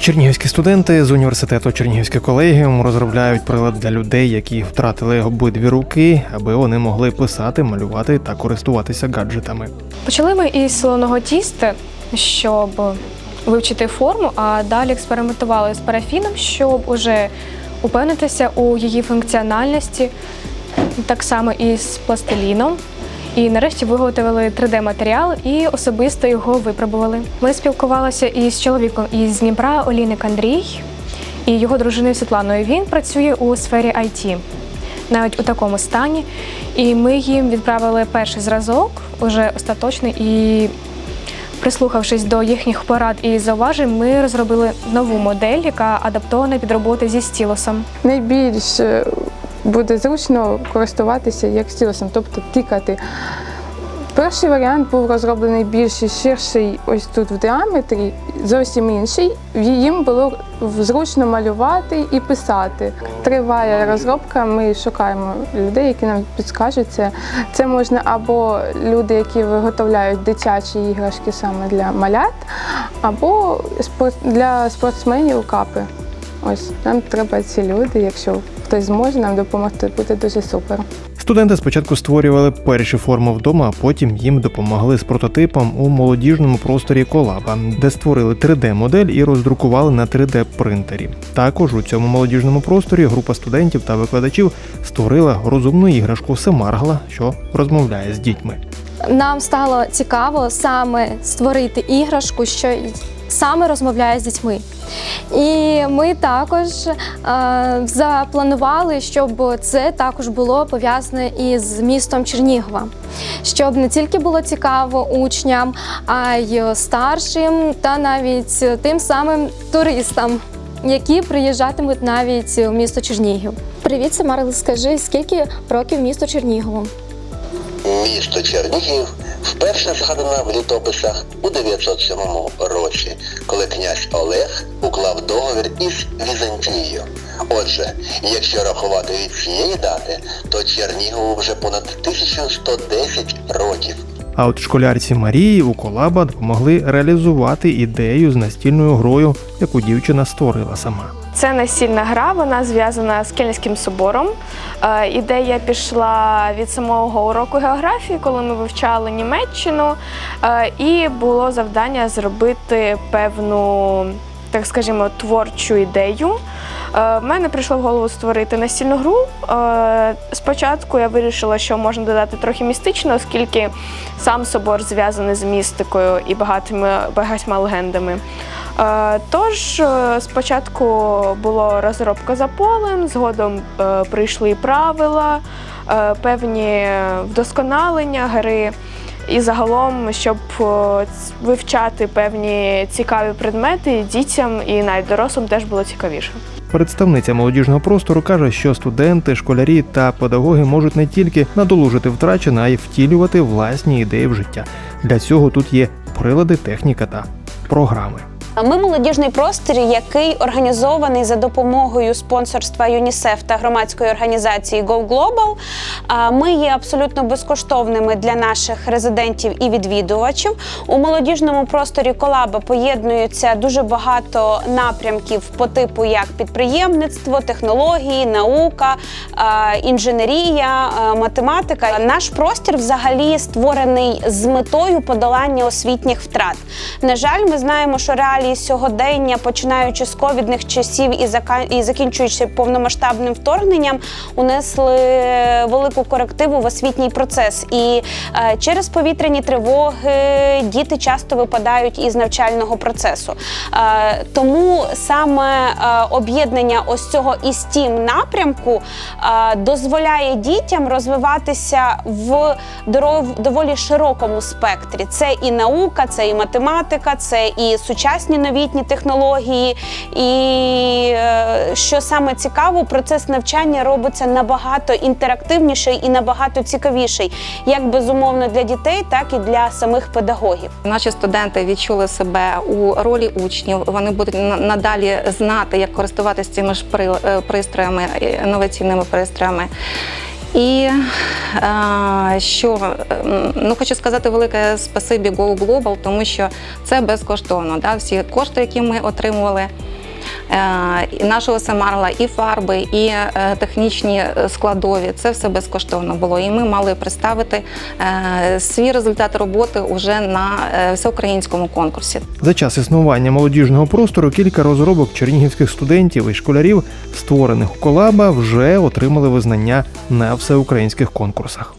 Чернігівські студенти з університету Чернігівське колегіум розробляють прилад для людей, які втратили обидві руки, аби вони могли писати, малювати та користуватися гаджетами. Почали ми із солоного тіста, щоб вивчити форму, а далі експериментували з парафіном, щоб уже упевнитися у її функціональності, так само і з пластиліном. І нарешті виготовили 3D-матеріал і особисто його випробували. Ми спілкувалися із чоловіком із Дніпра Олійник Андрій і його дружиною Світланою. Він працює у сфері IT, навіть у такому стані. І ми їм відправили перший зразок, уже остаточний, і прислухавшись до їхніх порад і зауважень, ми розробили нову модель, яка адаптована під роботи зі стілусом. найбільш е, буде зручно користуватися як стілусом, тобто тикати. Перший варіант був розроблений більш ширший, ось тут в діаметрі, зовсім інший. Їм було зручно малювати і писати. Триває розробка. Ми шукаємо людей, які нам підскажуть це. Це можна або люди, які виготовляють дитячі іграшки саме для малят, або для спортсменів капи. Ось нам треба ці люди. Якщо хтось зможе нам допомогти, буде дуже супер. Студенти спочатку створювали перші форми вдома, а потім їм допомогли з прототипом у молодіжному просторі Колаба, де створили 3D-модель і роздрукували на 3D-принтері. Також у цьому молодіжному просторі група студентів та викладачів створила розумну іграшку Семаргла, що розмовляє з дітьми. Нам стало цікаво саме створити іграшку, що саме розмовляє з дітьми. І ми також е, запланували, щоб це також було пов'язане із містом Чернігова, щоб не тільки було цікаво учням, а й старшим та навіть тим самим туристам, які приїжджатимуть навіть у місто Чернігів. Привіт, Самара, скажи, скільки років місту Чернігову? Місто Чернігів вперше згадана в літописах у 907 році, коли князь Олег уклав договір із Візантією. Отже, якщо рахувати від цієї дати, то Чернігову вже понад 1110 років. А от школярці Марії у Колаба допомогли реалізувати ідею з настільною грою, яку дівчина створила сама. Це настільна гра, вона зв'язана з Кельнським собором. Е, Ідея пішла від самого уроку географії, коли ми вивчали Німеччину, Е, і було завдання зробити певну, так скажімо, творчу ідею. Е, В мене прийшло в голову створити настільну гру. Е, Спочатку я вирішила, що можна додати трохи містично, оскільки сам собор зв'язаний з містикою і багатими багатьма легендами. Е, Тож спочатку була розробка за полем, згодом прийшли правила, певні вдосконалення гри. І загалом, щоб вивчати певні цікаві предмети дітям і навіть дорослим теж було цікавіше. Представниця молодіжного простору каже, що студенти, школярі та педагоги можуть не тільки надолужити втрачене, а й втілювати власні ідеї в життя. Для цього тут є прилади, техніка та програми. Ми молодіжний простір, який організований за допомогою спонсорства ЮНІСЕФ та громадської організації Go Global. Ми є абсолютно безкоштовними для наших резидентів і відвідувачів. У молодіжному просторі колаба поєднуються дуже багато напрямків по типу як підприємництво, технології, наука, інженерія, математика. Наш простір взагалі створений з метою подолання освітніх втрат. На жаль, ми знаємо, що реалії сьогодення, починаючи з ковідних часів і і закінчуючи повномасштабним вторгненням, унесли велику корективу в освітній процес. І е, через повітряні тривоги діти часто випадають із навчального процесу. Е, тому саме е, об'єднання ось цього із тім напрямку дозволяє дітям розвиватися в доволі широкому спектрі. Це і наука, це і математика, це і сучасні новітні технології. І е, що саме цікаво, процес навчання робиться набагато інтерактивніший і набагато цікавіший, як безумовно для дітей, так і для самих педагогів. Наші студенти відчули себе у ролі учнів. Вони будуть надалі знати, як користуватися цими ж е, пристроями, е, інноваційними пристроями. І е, що ну хочу сказати велике спасибі Go Global, тому що це безкоштовно. Да? Всі кошти, які ми отримували, нашого Самарла, і фарби, і е, технічні е, складові. Це все безкоштовно було. І ми мали представити е, свій результат роботи уже на е, всеукраїнському конкурсі. За час існування молодіжного простору кілька розробок чернігівських студентів і школярів, створених у колаба, вже отримали визнання на всеукраїнських конкурсах.